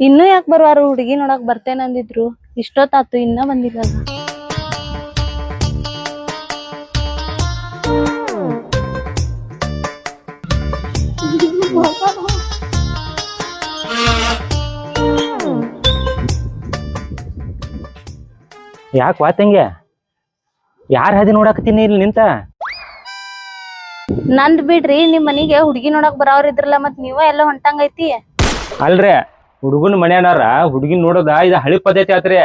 ಇನ್ನೂ ಯಾಕೆ ಬರುವಾರು ಹುಡುಗಿ ನೋಡಕ್ ಬರ್ತೇನೆ ಅಂದಿದ್ರು? ಇಷ್ಟೊತ್ತಾತು ಇನ್ನ ಬಂದಿಲ್ಲ ಯಾಕೆ ವಾತಂಗೆ ಯಾರ ಹದಿ ನೋಡಾಕತ್ತೀನಿ ಇಲ್ಲಿ ನಿಂತ? ನಂದ್ ಬಿಡ್ರಿ ನಿಮ್ ಮನಿಗೆ ಹುಡುಗಿ ನೋಡಕ್ ಬರೋರ್ ಇದ್ರಲ್ಲ ಮತ್ ನೀವ ಎಲ್ಲ ಹೊಂಟಂಗೈತಿ? ಅಲ್ರಿ ಹುಡುಗನ ಮನೆಯನಾರ ಹುಡುಗಿನ ನೋಡೋದ ಇದು ಹಳಿ ಪದ್ಧತಿ ಆತ್ರಿ.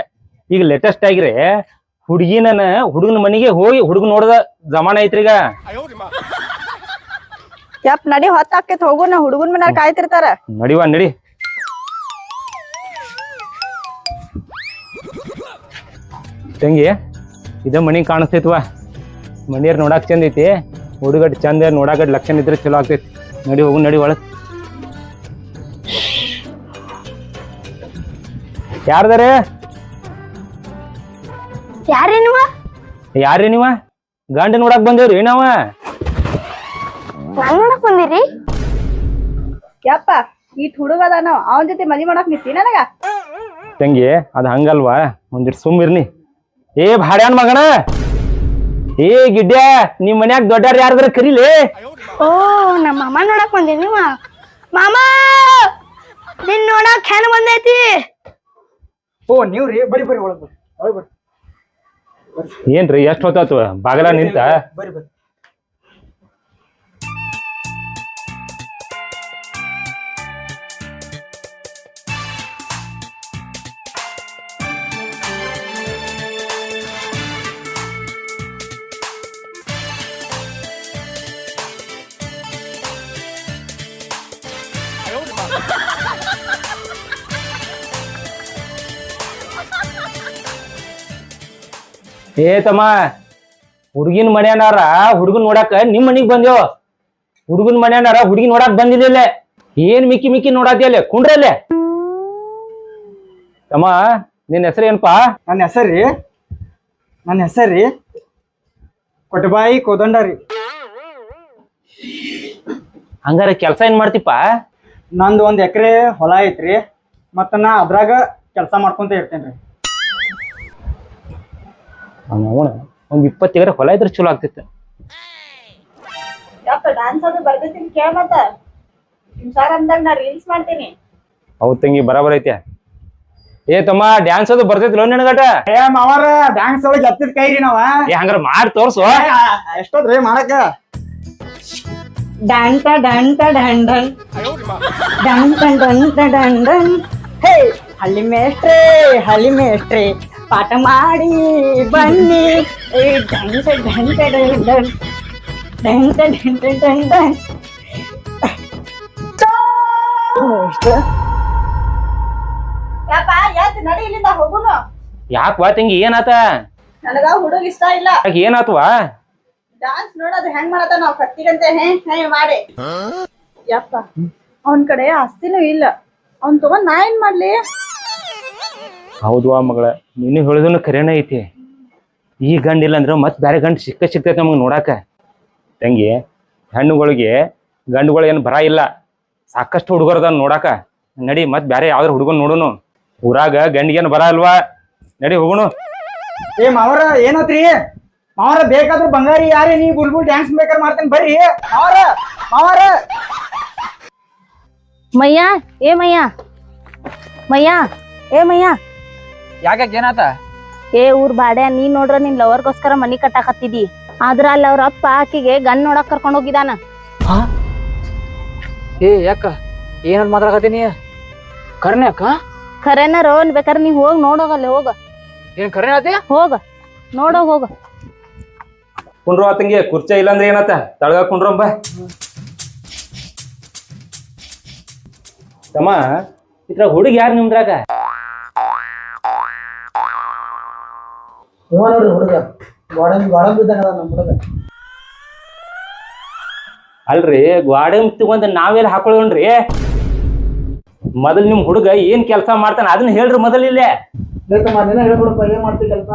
ಈಗ ಲೇಟೆಸ್ಟ್ ಆಗಿರಿ ಹುಡುಗಿನ ಹುಡುಗನ ಮನೆಗೆ ಹೋಗಿ ಹುಡುಗ ನೋಡದ ಜಮಾನ ಐತ್ರಿ ಈಗ. ಯಪ್ ನಡಿ ಹೊತ್ತಾಕೇತ್ ಹೋಗು ನಾ ಹುಡುಗನ್ ಮನ್ಯಾಗ ಕಾಯ್ತಿರ್ತಾರ. ನಡಿವ ನಡಿ. ತಂಗಿ ಇದ ಮನಿ ಕಾಣಿಸ್ತೈತ್ವ? ಮನಿಯರ್ ನೋಡಾಕ್ ಚಂದ ಐತಿ ಹುಡುಗಡ್ ಚಂದ ನೋಡಾಕಟ್ ಲಕ್ಷಣ ಇದ್ರೆ ಚಲೋ ಆಗ್ತೈತಿ. ನಡಿ ಹೋಗು ನಡಿ ಒಳಗ್. ಯಾರ್ದಾರೆ? ಯಾರೇ ನೀವ? ಯಾರ್ರಿ ನೀವ? ಗಂಡ ನೋಡಕ್ ಬಂದೇವ್ರಿ ನಾವ ನಾನ್ ನೋಡಕ್ ಬಂದಿರಿ? ಯಪ್ಪ ಈ ಹುಡುಗ ಅದಾನ ಅವನ್ ಜೊತೆ ಮದಿ ಮಾಡಕ್ ನಿಂತಿ ನನಗ? ತಂಗಿ ಅದ ಹಂಗಲ್ವಾ? ಒಂದಿಟ್ ಸುಮ್ಮಿರ್ನಿ. ಏ ಭಾಡ್ಯಾನ್ ಮಗಣ ಏ ಗಿಡ್ಡ್ಯಾ ನಿಮ್ ಮನ್ಯಾಗ ದೊಡ್ಡಾರ ಯಾರ್ದಾರ ಕರೀಲಿ? ಓ ನಮ್ಮ ಮಾಮ ನೋಡಕ್ ಬಂದಿರಿ ನೀವ. ಮಾಮ! ನಿನ್ ನೋಡಕ್ ಹೆಣ್ ಬಂದೈತಿ? ಓ ನೀವ್ ರೀ ಬರಿ ಬರಿ ಒಳಗ್ ಬರ್ರಿ. ಒಳಗ್ ಬರ್ರಿ. ಏನ್ರಿ ಎಷ್ಟ್ ಹೊತ್ತಾತು? ಬಾಗಲ ನಿಂತ? ಬರಿ ಬರಿ ಏ ತಮ್ಮ ಹುಡುಗಿನ ಮನೆಯನಾರ ಹುಡುಗನ್ ನೋಡಾಕ ನಿಮ್ ಮನಿಗ್ ಬಂದೇವ್ ಹುಡುಗನ್ ಮನೆಯನಾರ ಹುಡುಗಿ ನೋಡಾಕ್ ಬಂದಿದ್ದಿಲ್ಲ ಏನ್ ಮಿಕ್ಕಿ ಮಿಕ್ಕಿ ನೋಡಾದ್ಯಲ್ಲೇ ಕುಂಡ್ರಲ್ಲೇ ತಮ್ಮ ನಿನ್ ಹೆಸರು ಏನಪ್ಪಾ? ನನ್ನ ಹೆಸರು ರೀ. ನನ್ನ ಹೆಸರು ರೀ. ಕೊಟಬಾಯಿ ಕೋದಂಡ ರೀ ಹಂಗಾರ ಕೆಲ್ಸ ಏನ್ ಮಾಡ್ತಿಪ್ಪ? ನಂದು ಒಂದ್ ಎಕರೆ ಹೊಲ ಐತ್ರಿ. ಮತ್ತ ನಾ ಅದ್ರಾಗ ಕೆಲಸ ಮಾಡ್ಕೊಂತ ಇರ್ತೇನ್ರಿ. ಅವನ ಒಂದ್ ಇಪ್ಪತ್ತು ಎಕರೆ ಹೊಲ ಇದ್ರೆ ಚಲೋ ಆಗ್ತಿತ್ತು. ಯಪ್ಪ ಡಾನ್ಸ್ ಅದು ಬರ್ತೈತಿ ಕೇಳ ಮತ್ತ. ಸಾರ್ ಅಂದಾಗ ನಾ ರೀಲ್ಸ್ ಮಾಡ್ತೀನಿ. ಹೌದ್ ತಂಗಿ ಬರಾಬರ್ ಐತೆ. ಏ ತಮ್ಮ ಡ್ಯಾನ್ಸ್ ಅದು ಬರ್ತೈತಿಲ್ಲ ನಿನಗಟ? ಏ ಮಾವಾರ ಡ್ಯಾನ್ಸ್ ಒಳಗೆ ಎತ್ತಿದ ಕೈ ರೀ ನಾವ. ಏ ಹಂಗಾರ ಮಾಡಿ ತೋರ್ಸು. ಎಷ್ಟೋದ್ರಿ ಮಾಡಕ ಡಂಟ ಡಂಟ ಡನ್ ಡನ್ ಡಂಟ ಡಂಟ ಹೇ ಹಳ್ಳಿ ಮೇಷ್ಟ್ರೆ ಹಳ್ಳಿ ಮೇಷ್ಟ್ರೆ. ಪಾಠ ಮಾಡಿ ಬನ್ನಿ. ಏ ಡಂಟ ಡಂಟ ಡನ್ ಡನ್ ಡಂಟ ಡಂಟ ಡನ್ ಡನ್ ಯಪ್ಪ ಯಾತ್ ನಡಿ ಇಲ್ಲಿಂದ ಹೋಗುನು? ಯಾಕೆ ವಾ ತಂಗಿ ಏನಾತ? ನನಗ ಹುಡುಗ ಇಷ್ಟ ಇಲ್ಲ. ಏನಾತವಾ? ಏನಾತ್ವಾ ಡಾನ್ಸ್ ನೋಡೋದು ಹೆಂಗ್ ಮಾಡತ್ತ ನಾವ್ ಕತ್ತಿಗಂತೆ ಹೆಂಗ್ ಹೆಂಗ್ ಮಾಡಿ. ಯಪ್ಪ ಅವನ್ ಕಡೆ ಆಸ್ತಿನೂ ಇಲ್ಲ. ಅವ್ನ್ ತಗೊಂಡ್ ನಾ ಏನ್ ಮಾಡ್ಲಿ? ಹೌದು ಆ ಮಗಳ. ನೀನು ಹೇಳಿದನು ಕರೆನೇ ಐತಿ. ಈ ಗಂಡ ಇಲ್ಲ ಅಂದ್ರೆ ಮತ್ತೆ ಬೇರೆ ಗಂಡು ಸಿಕ್ಕ ಸಿಕ್ತೈತೆ ನಮಗೆ ನೋಡಾಕ. ತಂಗಿ ಹೆಣ್ಣುಗಳಿಗೆ ಗಂಡುಗಳೇನು ಏನು ಬರ ಇಲ್ಲ. ಸಾಕಷ್ಟು ಹುಡುಗರದ ನೋಡಾಕ. ನಡಿ ಮತ್ತೆ ಬೇರೆ ಯಾವ್ದಾರು ಹುಡುಗನ್ ನೋಡುನು. ಊರಾಗ ಗಂಡಿಗೇನು ಬರ ಅಲ್ವಾ? ನಡಿ ಹೋಗುನು ಏ ಮಾವರ ಏನತ್ರಿ? ಮಾವರ ಬೇಕಾದ್ರೂ ಬಂಗಾರಿ ಯಾರೇ ನೀ ಬುಲ್ಬುಲ್ ಡ್ಯಾನ್ಸ್ ಬೇಕಾದ್ರೆ ಮಾಡ್ತೀನಿ ಬರ್ರಿ. ಮಾವರ ಮಾವರ. ಮಯ್ಯ ಏ ಮಯ್ಯ. ಮಯ್ಯ ಏ ಮಯ್ಯ. ಯಾಕ ಏನಾತ? ಏ ಊರ್ ಬಾಡ್ಯ ನೀನ್ ನೋಡ್ರ ನಿನ್ ಲವರ್ಗೋಸ್ಕರ ಮನಿ ಕಟ್ಟಾಕತ್ತಿದಿ. ಆದ್ರ ಅಲ್ಲಿ ಅವ್ರ ಅಪ್ಪ ಆಕಿಗೆ ಗನ್ ನೋಡಕ್ ಕರ್ಕೊಂಡ್ ಹೋಗಿದಾನ. ಏ ಯಾಕ? ಏನಂತ ಮಾತಾಡಕತ್ತೀನಿ ಕರ್ನೆ ಅಕ್ಕ ಕರೆನಾರೋ ಬೇಕಾದ್ರೆ ನೀ ಹೋಗ್ ನೋಡೋಗಲ್ಲ ಹೋಗ. ಏನ್ ಕರ್ನೆ ಆತಿ? ಹೋಗ ನೋಡೋ ಹೋಗ. ಕುಂಡ್ರ ಆತಂಗಿ ಕುರ್ಚೆ ಇಲ್ಲಾಂದ್ರೆ ಏನತ್ತ? ತಳಗ ಕುಂಡ್ರಂಬ ತಮ್ಮ ಇದ್ರ ಹುಡುಗಿ ಯಾರು ನಿಮ್ದ್ರಾಗ? ಇವ ನೋಡ್ರಿ ಹುಡುಗ. ಗೋಡಂಬಿ ಗೋಡಂಬಿ ಇದ್ದಂಗ ಅದ ನಮ್ಮ ಹುಡುಗ. ಅಲ್ರಿ ಗ್ವಾಡೆ ತಗೊಂಡ್ ನಾವೆಲ್ಲ ಹಾಕೊಳ್ಳೋಣ್ರಿ ಮೊದಲ್ ನಿಮ್ ಹುಡುಗ ಏನ್ ಕೆಲಸ ಮಾಡ್ತಾನ ಅದನ್ನ ಹೇಳ್ರಿ ಮೊದಲ್ ಇಲ್ಲೇ. ಬೇಕಮ್ಮ ನೀನ ಹೇಳ್ಬಿಡಪ್ಪ ಏನ್ ಮಾಡ್ತಿ ಕೆಲಸ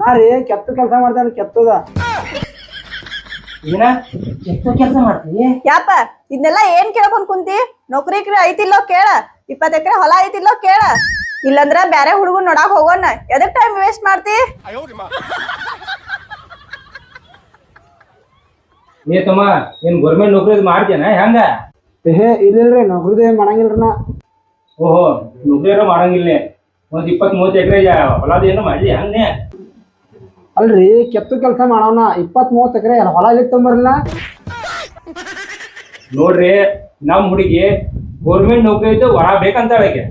ನಾ ರೀ ಕೆತ್ತ ಕೆಲಸ ಮಾಡ್ತಾನೆ ಕೆತ್ತದ ಏನ? ಕೆತ್ತ ಕೆಲಸ ಮಾಡ್ತೀವಿ ಯಾಪಾ ಇದನ್ನೆಲ್ಲ ಏನ್ ಕೇಳ್ಕೊಂಡ್ ಕುಂತಿ? ನೌಕರಿ ಐತಿಲ್ಲೋ ಕೇಳ. ಇಪ್ಪತ್ತೆಕರೆ ಹೊಲ ಐತಿಲ್ಲೋ ಕೇಳ. ಇಲ್ಲಂದ್ರ ಬ್ಯಾರೆ ಹುಡುಗನ್ ನೋಡಾಕ್ ಹೋಗೋಣ. ಎದಕ್ ಟೈಮ್ ವೇಸ್ಟ್ ಮಾಡ್ತಿ? ನೀ ತಮ್ಮ ಏನ್ ಗೌರ್ಮೆಂಟ್ ನೌಕರಿ ಮಾಡ್ತೇನ ಹೆಂಗ? ಏ ಇಲ್ಲಿಲ್ರಿ ನೌಕರಿದ ಏನ್ ಮಾಡಂಗಿಲ್ರಿ ನಾ. ಓಹೋ ನೌಕರಿ ಮಾಡಂಗಿಲ್ಲ. ಒಂದ್ ಇಪ್ಪತ್ ಮೂವತ್ತು ಎಕರೆ ಹೊಲದ ಏನೋ ಮಾಡಿ ಹಂಗೆ ಅಲ್ರಿ ಕೆತ್ತು ಕೆಲಸ ಮಾಡೋಣ ಇಪ್ಪತ್ ಮೂವತ್ತು ಎಕರೆ ಹೊಲ ಇಲ್ಲಿ ತೊಂಬರ್ಲ ನೋಡ್ರಿ ನಮ್ ಹುಡುಗಿ ಗೌರ್ಮೆಂಟ್ ನೌಕರಿ ಇದ್ದು ಹೊರ ಬೇಕಂತ ಹೇಳಕ್ಕೆ.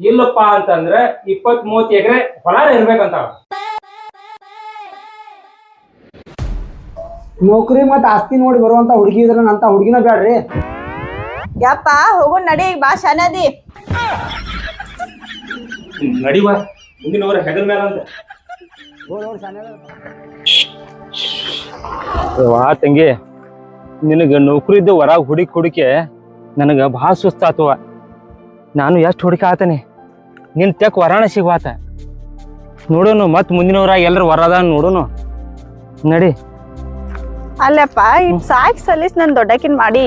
ಇಲ್ಲಪ್ಪ ಅಂತಂದ್ರ ಇಪ್ಪತ್ ಮೂವತ್ತು ಎಕರೆ ಹೊಲ ಇರ್ಬೇಕಂತ. ನೌಕರಿ ಮತ್ತ ಆಸ್ತಿ ನೋಡಿ ಬರುವಂತ ಹುಡುಗಿ ಇದ್ರ ಅಂತ ಹುಡುಗಿನ ಬೇಡ್ರಿ ಯಪ್ಪ ಹೋಗು ನಡಿ ಬಾ ಶಾನದಿ ನಡಿವ ಮುಂದಿನವರ ಹೆಗಲ್ ಮೇಲೆ ಅಂತ. ವಾ ತಂಗಿ ನಿನಗ ನೌಕರಿ ಇದ್ದು ಹೊರಗ್ ಹುಡುಕಿ ಹುಡುಕಿ ನನಗ ಭಾಳ ಸುಸ್ತಾತವ ನಾನು ಎಷ್ಟು ಹುಡುಕ ನಿನ್ನ ನಿನ್ ತೆಕ್ ವರಾಣ ಸಿಗುವಾತ ನೋಡೋನು ಮತ್ತೆ ಮುಂದಿನವರ ಎಲ್ಲರೂ ವರದ ನೋಡೋನು. ನಡಿ. ಅಲ್ಲಪ್ಪ ಇಟ್ ಸಾಕ್ ಸಲ್ಲಿಸ್ ನನ್ ದೊಡ್ಡಕಿನ್ ಮಾಡಿ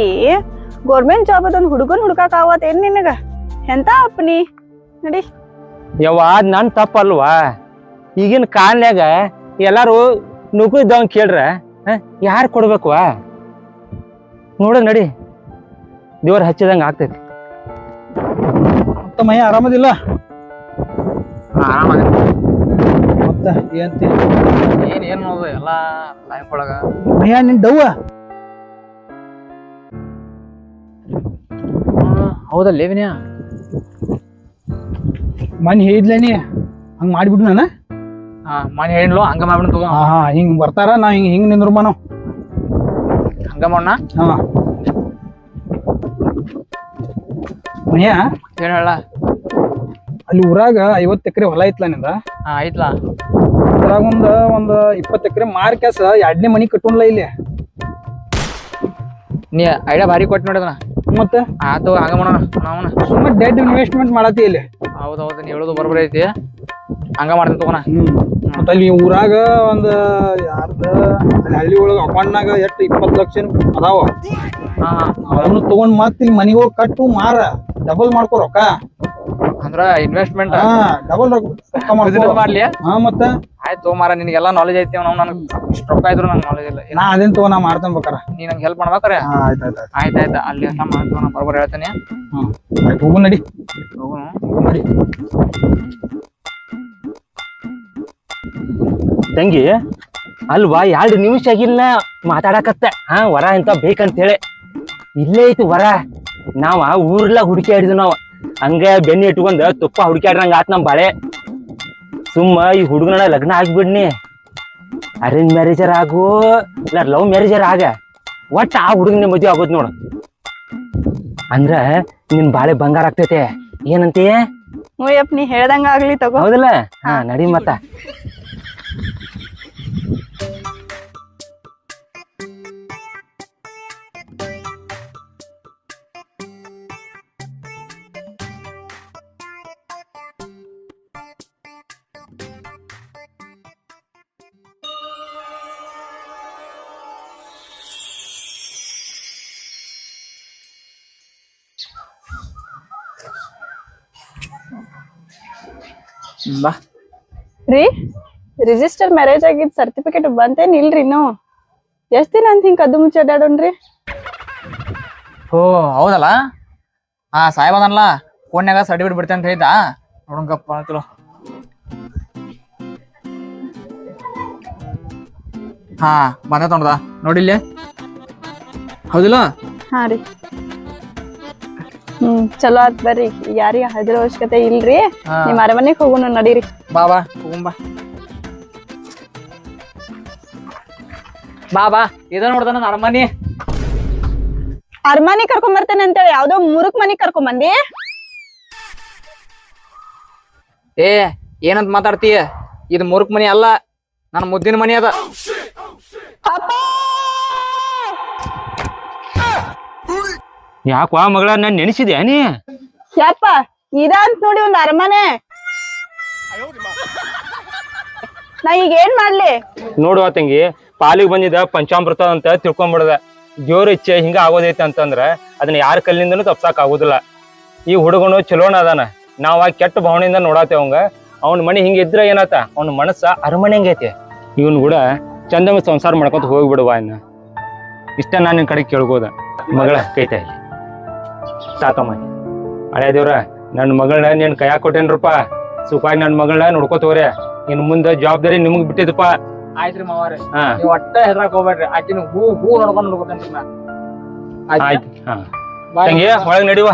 ಗೌರ್ಮೆಂಟ್ ಜಾಬ್ ಅದೊಂದು ಹುಡುಗನ್ ಹುಡುಕಾಕ ಆವತ್ ಏನ್ ನಿನಗ? ಎಂತ ಅಪ್ಪನಿ? ನಡಿ. ಯವ್ವ ನನ್ನ ನನ್ ತಪ್ಪಲ್ವಾ? ಈಗಿನ ಕಾಲ್ನ್ಯಾಗ ಎಲ್ಲರೂ ನೌಕರಿ ಇದ್ದವಂಗ್ ಕೇಳ್ರ ಯಾರು ಕೊಡ್ಬೇಕು ನೋಡ ನಡಿ. ದೇವ್ರ ಹಚ್ಚಿದಂಗೆ ಆಗ್ತೈತಿ. ಮತ್ತ ಮೈ ಆರಾಮದಿಲ್ಲ ಆರಾಮಾಗ ಮತ್ತ ಏನಂತಿ ಏನ್ ಏನ್ ನೋದು ಎಲ್ಲ ಲೈಫ್ ಒಳಗ. ಮಯ್ಯ ನಿನ್ ಡವ್ವ? ಹೌದಲ್ಲ ವಿನಯ ಮನ್ ಹೇಳಿದ್ಲೇನಿ ಹಂಗ ಮಾಡಿಬಿಡು ನಾನು? ಹಾ ಮನೆ ಹೇಳಿದ್ಲು ಹಂಗ ಮಾಡ್ಬಿಡ್ ತಗೋ. ಹಾ ಹಿಂಗ್ ಬರ್ತಾರ ನಾ ಹಿಂಗ್ ಹಿಂಗ್ ನಿಂದ್ರು ನಾವು. ಹಂಗ ಮಾಡೋಣ? ಹಾ. ಮಯ್ಯ ಏನ್ ಹೇಳ ಅಲ್ಲಿ ಊರಾಗ ಐವತ್ತು ಎಕರೆ ಹೊಲ ಐತ್ಲ ನಿಂದ? ಹಾ ಐತ್ಲಾ. ಅದ್ರಾಗ ಒಂದ್ ಒಂದ್ ಇಪ್ಪತ್ತು ಎಕರೆ ಮಾರ್ ಕೆಸ ಎರಡನೇ ಮನಿ ಕಟ್ಟುನ್ಲ ಇಲ್ಲಿ? ನೀ ಐಡಿಯಾ ಭಾರಿ ಕೊಟ್ಟು ನೋಡಿದ್ರ ಮತ್ತ? ಆತು ಹಂಗ ಮಾಡೋಣ ನಾವನ ಸುಮ್ಮನೆ ಡೆಡ್ ಇನ್ವೆಸ್ಟ್ಮೆಂಟ್ ಮಾಡತಿ ಇಲ್ಲಿ. ಹೌದೌದು ಹೌದು ನೀ ಹೇಳೋದು ಬರೋಬ್ಬರಿ ಐತಿ. ಹಂಗ ಮಾಡ್ತೀನಿ ತಗೋಣ. ಮತ್ತೆ ಅಲ್ಲಿ ಊರಾಗ ಒಂದ್ ಯಾರ್ದ ಅಲ್ಲಿ ಹಳ್ಳಿ ಒಳಗ ಅಕೌಂಟ್ನಾಗ ಎಷ್ಟು ಇಪ್ಪತ್ತು ಲಕ್ಷ ಅದಾವ? ಅವನು ತಗೊಂಡ್ ಮತ್ ಇಲ್ಲಿ ಮನಿಗ್ ಹೋಗಿ ಕಟ್ಟು ಮಾರ. ಡಬಲ್ ಮಾಡ್ಕೋ ರೊಕ್ಕ. ಅಂದ್ರ ಇನ್ವೆಸ್ಟ್ಮೆಂಟ್ ಹಾ ಡಬಲ್ ರೊಕ್ಕ ಮಾಡ್ಕೋ. ಮಾಡ್ಲಿ? ಹಾ ಮತ್ತ? ಆಯ್ತು ಮಾರ ನಿನಗೆಲ್ಲ ನಾಲೆಜ್ ಐತಿ ನಾವು ನನಗೆ ಇಷ್ಟು ರೊಕ್ಕ ಇದ್ರು ನಂಗೆ ನಾಲೆಜ್ ಇಲ್ಲ. ನಾ ಅದೇನ್ ತಗೋ ನಾ ಮಾಡ್ತಾನ ಬೇಕಾರ. ನೀ ನಂಗೆ ಹೆಲ್ಪ್ ಮಾಡ್ಬೇಕಾರೆ? ಹಾ ಆಯ್ತ್ ಆಯ್ತ್ ಆಯ್ತ್. ಆಯ್ತು ಆಯ್ತು. ಅಲ್ಲಿ ಎಲ್ಲ ಮಾಡ್ತೀವಿ ನಾನು ಬರೋಬ್ಬರಿ ಹೇಳ್ತೀನಿ. ಹ್ಮ್. ಆಯ್ತ್ ಹೋಗು ನಡಿ. ಹೋಗೋಣ ಹೋಗು ನಡಿ. ತಂಗಿ ಅಲ್ವಾ ಎರಡು ನಿಮಿಷ ಆಗಿಲ್ಲ ಮಾತಾಡಕತ್ತ. ಹಾ ವರ ಬೇಕಂತ ಬೇಕಂತೇಳಿ. ಇಲ್ಲೇ ಐತಿ ವರ. ನಾವ ಊರ್ಲ ಹುಡುಕ್ಯಾಡಿದ್ವಿ ನಾವ. ಹಂಗ ಬೆನ್ನಿ ಇಟ್ಕೊಂಡ್ ತುಪ್ಪ ಹುಡುಕ್ಯಾಡ್ರಂಗ ಆತ್ ನಮ್ ಬಾಳೆ. ಸುಮ್ಮ ಈ ಹುಡುಗನ ಲಗ್ನ ಆಗ್ಬಿಡ್ನಿ. ಅರೇಂಜ್ ಮ್ಯಾರೇಜರ್ ಆಗು? ಇಲ್ಲ ಲವ್ ಮ್ಯಾರೇಜರ್ ಆಗ? ಒಟ್ಟ ಆ ಹುಡುಗನ ಮದ್ವೆ ಆಗೋದ್ ನೋಡು. ಅಂದ್ರ ನಿನ್ ಬಾಳೆ ಬಂಗಾರ ಆಗ್ತೈತೆ. ಏನಂತೀಯ ಹ್ಞೂ ಯಪ್ಪ ನೀ ಹೇಳ್ದಂಗ ಆಗ್ಲಿ ತಗೋ. ಹೌದಲ್ಲ? ಹಾ. ನಡಿ ಮತ್ತ. ಬಾ. ರೀ ರಿಜಿಸ್ಟರ್ ಮ್ಯಾರೇಜ್ ಆಗಿದ್ ಸರ್ಟಿಫಿಕೇಟ್ ಬಂತೇನ್ ಇಲ್ರಿ ಇನ್ನು? ಎಷ್ಟ್ ದಿನ ಅಂತ ಹಿಂಗ್ ಕದ್ದು ಮುಚ್ಚಿ ಅಡ್ಯಾಡೋಣ್ರಿ? ಓ ಹೌದಲ್ಲ? ಆ ಸಾಹೇಬ್ ಅದನ್ಲ ಫೋನ್ಯಾಗ ಸರ್ಟಿಫಿಕೇಟ್ ಬಿಡ್ತೇನೆ ಅಂತ ಹೇಳಿದ್ದ? ನೋಡಂಗಪ್ಪ ಅಂತಲೋ ಹಾ ಬಂದ ತೊಂಡ್ದ ನೋಡಿಲ್ಲೇ? ಹೌದಿಲ್ಲ? ಹಾ ರೀ. ಹ್ಮ್ ಚಲೋ ಆತ್ ಬರ್ರಿ. ಯಾರಿಗ ಹದ್ರ ಅವಶ್ಯಕತೆ ಇಲ್ರಿ ಹಾ. ನಿಮ್ ಅರಮನೆಗ್ ಹೋಗೋಣ ನಡೀರಿ. ಬಾ ಬಾ ಹೋಗುಂಬಾ ಬಾ. ಬಾ ಇದ ನೋಡ್ದ ಅರಮನಿ ಅರಮನಿ. ಅರಮನೆ ಕರ್ಕೊಂಡ್ ಬರ್ತೇನೆ ಅಂತೇಳಿ ಯಾವ್ದೋ ಮುರುಕ್ ಮನಿ ಕರ್ಕೊಂಡ್ ಬಂದಿ? ಏ ಏನಂತ ಮಾತಾಡ್ತೀಯ? ಇದು ಮುರುಕ್ ಮನಿ ಅಲ್ಲ ನನ್ನ ಮುದ್ದಿನ ಮನಿ ಅದ. ಯಾಕವಾ ಮಗಳ ನಾನು ನೆನೆಸಿದ್ಯಾ ನೀ? ಯಪ್ಪ ಇದ ಅಂತ ನೋಡಿ ಒಂದ್ ಅರಮನೆ. ನಾ ಈಗ ಏನ್ ಮಾಡ್ಲಿ? ನೋಡುವ ತಂಗಿ ಪಾಲಿಗೆ ಬಂದಿದ್ದ ಪಂಚಾಮೃತ ಅಂತ ತಿಳ್ಕೊಂಡ್ಬಿಡ್ದ ದೇವ್ರ ಇಚ್ಛೆ ಹಿಂಗ ಆಗೋದೈತೆ ಅಂತಂದ್ರ ಅದನ್ನ ಯಾರ ಕಲ್ಲಿಂದನೂ ತಪ್ಸಕ್ ಆಗುದಿಲ್ಲ. ಈ ಹುಡುಗನು ಚಲೋನ ಅದಾನ. ನಾವ್ ಆ ಕೆಟ್ಟ ಭಾವನೆಯಿಂದ ನೋಡಾತೇವ ಅವಂಗ. ಅವ್ನ ಮನೆ ಹಿಂಗ ಇದ್ರ ಏನಾತ? ಅವ್ನ ಮನಸ್ಸ ಅರಮನೆ ಹಂಗೈತಿ. ಇವನ್ ಕೂಡ ಚಂದಮ ಸಂಸಾರ ಮಾಡ್ಕೊಂತ ಹೋಗ್ಬಿಡುವ ಇನ್ನ. ಇಷ್ಟ ನಾನು ಕಡೆ ಕೇಳ್ಬೋದ. ಮಗಳ ಕೈತ ಇಲ್ಲಿ ಸಾಕಮ್ಮ. ಹಳೆ ದೇವ್ರ ನನ್ನ ಮಗಳನ್ನ ನೀನ್ ಕೈಯಾಗ ಕೊಟ್ಟೇನ್ರಪ್ಪ. ಸುಖವಾಗಿ ನನ್ನ ಮಗಳನ್ನ ನೋಡ್ಕೋತವ್ರೆ ಇನ್ ಮುಂದೆ ಜವಾಬ್ದಾರಿ ನಿಮಗ್ ಬಿಟ್ಟಿದಪ್ಪ ಆಯ್ತ್ರಿ ಮಾವಾರಿ. ಹಾ. ನೀವ್ ಒಟ್ಟ ಹೆದ್ರಾಕ್ ಹೋಗ್ಬೇಡ್ರಿ. ಆಕಿನ ಹೂ ಹೂ ನೋಡ್ಕೊಂಡ್ ನೋಡ್ಕೊತೇನ್ರಿ ನಾ ಆಯ್ತಾ? ಹಾ. ತಂಗಿ ಒಳಗ್ ನಡಿವ